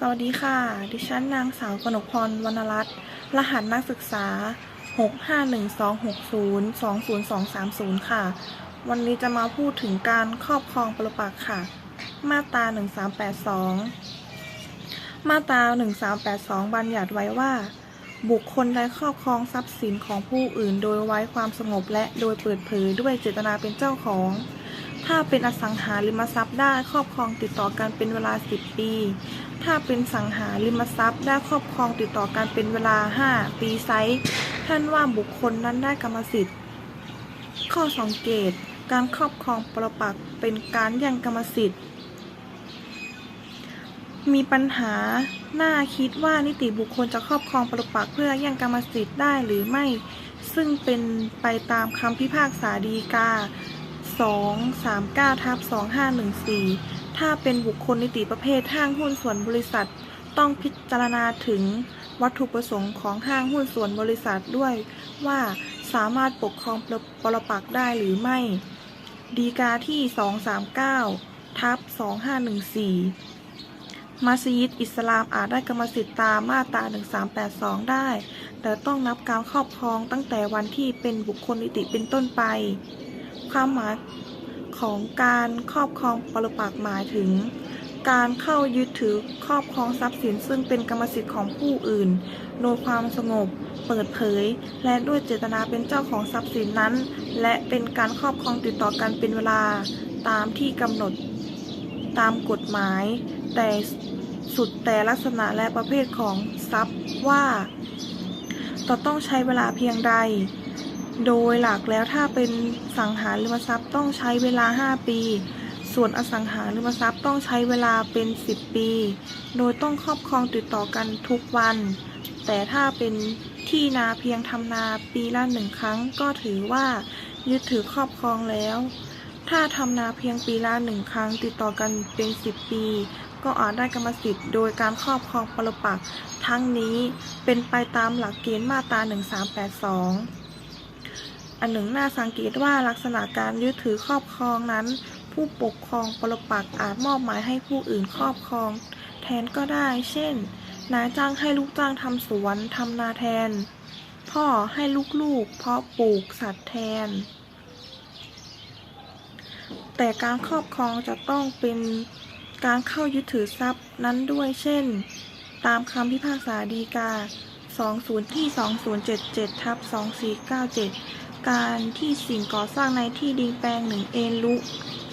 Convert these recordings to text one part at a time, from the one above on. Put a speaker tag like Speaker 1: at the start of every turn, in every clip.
Speaker 1: สวัสดีค่ะ ดิฉันนางสาวกนกพรวรรณรัตน์ รหัสนักศึกษา 65126020230 ค่ะ วันนี้จะมาพูดถึงการครอบครองปรปักษ์ค่ะ มาตรา 1382 มาตรา 1382 บัญญัติไว้ว่า บุคคลใดครอบครองทรัพย์สินของผู้อื่น โดยไว้ความสงบและโดยเปิดเผยด้วยเจตนาเป็นเจ้าของ ถ้าเป็นอสังหาริมทรัพย์ได้ครอบครองติดต่อกันเป็นเวลา 10 ปี ถ้าเป็นสังหาริมทรัพย์ได้ครอบครองติดต่อกันเป็นเวลา 5 ปีไซส์ท่านว่าบุคคลนั้นได้กรรมสิทธิ์ ข้อสังเกตการครอบครองปรปักเป็นการย่งกรรมสิทธิ์ มีปัญหาน่าคิดว่านิติบุคคลจะครอบครองปรปักเพื่อย่งกรรมสิทธิ์ได้หรือไม่ ซึ่งเป็นไปตามคำพิพากษาฎีกา 239ทับ2514 ถ้าเป็นบุคคลนิติประเภทห้างหุ้นส่วนบริษัท ต้องพิจารณาถึงวัตถุประสงค์ของห้างหุ้นส่วนบริษัทด้วยว่าสามารถปกครองปรปรปักได้หรือไม่ ดีกาที่ 239ทับ2514 มัสยิดอิสลามอาจได้กรรมสิทธิ์ตามมาตรา 1382 ได้ แต่ต้องนับการครอบครองตั้งแต่วันที่เป็นบุคคลนิติเป็นต้นไป ความหมายของการครอบครองปรปักษ์หมายถึง การเข้ายึดถือครอบครองทรัพย์สิน ซึ่งเป็นกรรมสิทธิ์ของผู้อื่น โดยความสงบ เปิดเผย และด้วยเจตนาเป็นเจ้าของทรัพย์สินนั้น และเป็นการครอบครองติดต่อกันเป็นเวลาตามที่กำหนดตามกฎหมาย แต่สุดแต่ลักษณะและประเภทของทรัพย์ว่าจะต้องใช้เวลาเพียงใด โดยหลักแล้วถ้าเป็นสังหาริมทรัพย์ต้องใช้เวลา 5 ปี ส่วนอสังหาริมทรัพย์ต้องใช้เวลาเป็น 10 ปี โดยต้องครอบครองติดต่อกันทุกวัน แต่ถ้าเป็นที่นาเพียงทำนาปีละหนึ่งครั้ง ก็ถือว่ายึดถือครอบครองแล้ว ถ้าทำนาเพียงปีละหนึ่งครั้ง ติดต่อกันเป็น 10 ปี ก็อาจได้กรรมสิทธิ์โดยการครอบครองปรปักษ์ทั้งนี้เป็นไปตามหลักเกณฑ์มาตรา1382 อันหนึ่งน่าสังเกตว่าลักษณะการยึดถือครอบครองนั้น ผู้ปกครองปรปักษ์อาจมอบหมายให้ผู้อื่นครอบครอง แทนก็ได้ เช่น นายจ้างให้ลูกจ้างทำสวนทำนาแทน พ่อให้ลูกๆเพาะปลูกสัตว์แทน แต่การครอบครองจะต้องเป็นการเข้ายึดถือทรัพย์นั้นด้วยเช่น ตามคำพิพากษาฎีกา 20 ที่ 2077 ทับ 2497 การที่สิ่งก่อสร้างในที่ดินแปลงหนึ่งเอ็นลุก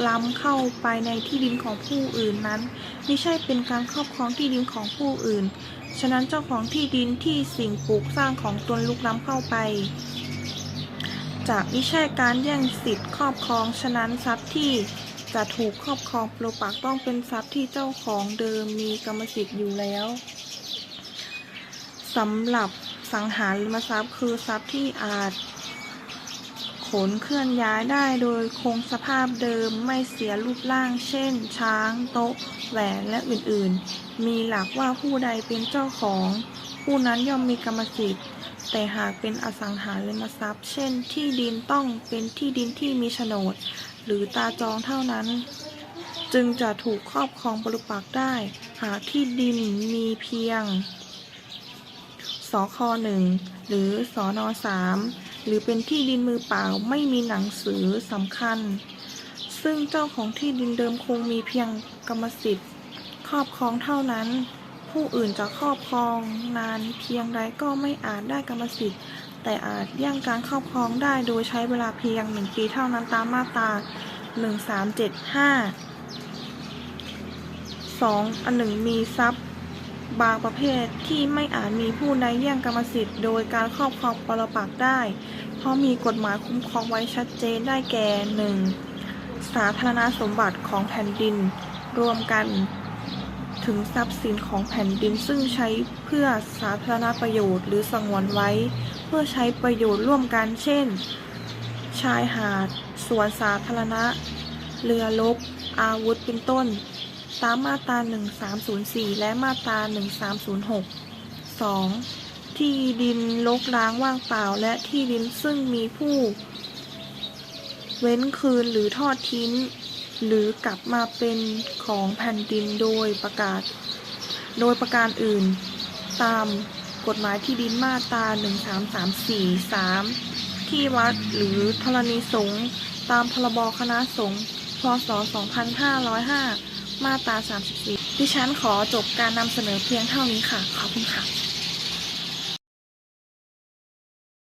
Speaker 1: ล้ำเข้าไปในที่ดินของผู้อื่นนั้น ไม่ใช่เป็นการครอบครองที่ดินของผู้อื่น ฉะนั้นเจ้าของที่ดินที่สิ่งปลูกสร้างของตนลุกล้ำเข้าไปจะไม่ใช่การแย่งสิทธิ์ครอบครอง ฉะนั้นทรัพย์ที่จะถูกครอบครองปรปักต้องเป็นทรัพย์ที่เจ้าของเดิมมีกรรมสิทธิ์อยู่แล้วสำหรับสังหาริมทรัพย์คือทรัพย์ที่อาจ ขนเคลื่อนย้ายได้โดยคงสภาพเดิมไม่เสียรูปร่าง เช่น ช้าง โต๊ะ แหวนและอื่นๆ มีหลักว่าผู้ใดเป็นเจ้าของ ผู้นั้นย่อมมีกรรมสิทธิ์ แต่หากเป็นอสังหาริมทรัพย์ เช่น ที่ดินต้องเป็นที่ดินที่มีโฉนด หรือตาจองเท่านั้น จึงจะถูกครอบครองปรปักได้ หากที่ดินมีเพียง สคหนึ่งหรือสอนอสามหรือเป็นที่ดินมือเปล่าไม่มีหนังสือสำคัญ ซึ่งเจ้าของที่ดินเดิมคงมีเพียงกรรมสิทธิ์ ครอบครองเท่านั้น ผู้อื่นจะครอบครองนานเพียงใดก็ไม่อาจได้กรรมสิทธิ์ แต่อาจย่งการครอบครองได้โดยใช้เวลาเพียงหนึ่งปีเท่านั้นตามมาตรา1375 2. อันหนึ่งมีทรัพย์ บางประเภทที่ไม่อาจมีผู้ใดแย่งกรรมสิทธิ์โดยการครอบครองปรปักษ์ได้ เพราะมีกฎหมายคุ้มครองไว้ชัดเจนได้แก่ 1. สาธารณสมบัติของแผ่นดิน รวมกันถึงทรัพย์สินของแผ่นดินซึ่งใช้เพื่อสาธารณประโยชน์หรือสงวนไว้ เพื่อใช้ประโยชน์ร่วมกันเช่น ชายหาด สวนสาธารณะ เรือรบอาวุธเป็นต้น ตามมาตรา 1304 และมาตรา 1306 2. ที่ดินลกล้างว่างเปล่า และที่ดินซึ่งมีผู้ เว้นคืนหรือทอดทิ้ง หรือกลับมาเป็นของแผ่นดินโดยประกาศ โดยประการอื่น ตามกฎหมายที่ดินมาตรา 13343 ที่วัดหรือธรณีสงฆ์ตามพรบคณะสงฆ์พศ 2505 มาตรา 34 ดิฉันขอจบการนำเสนอเพียงเท่านี้ค่ะ ขอบคุณค่ะ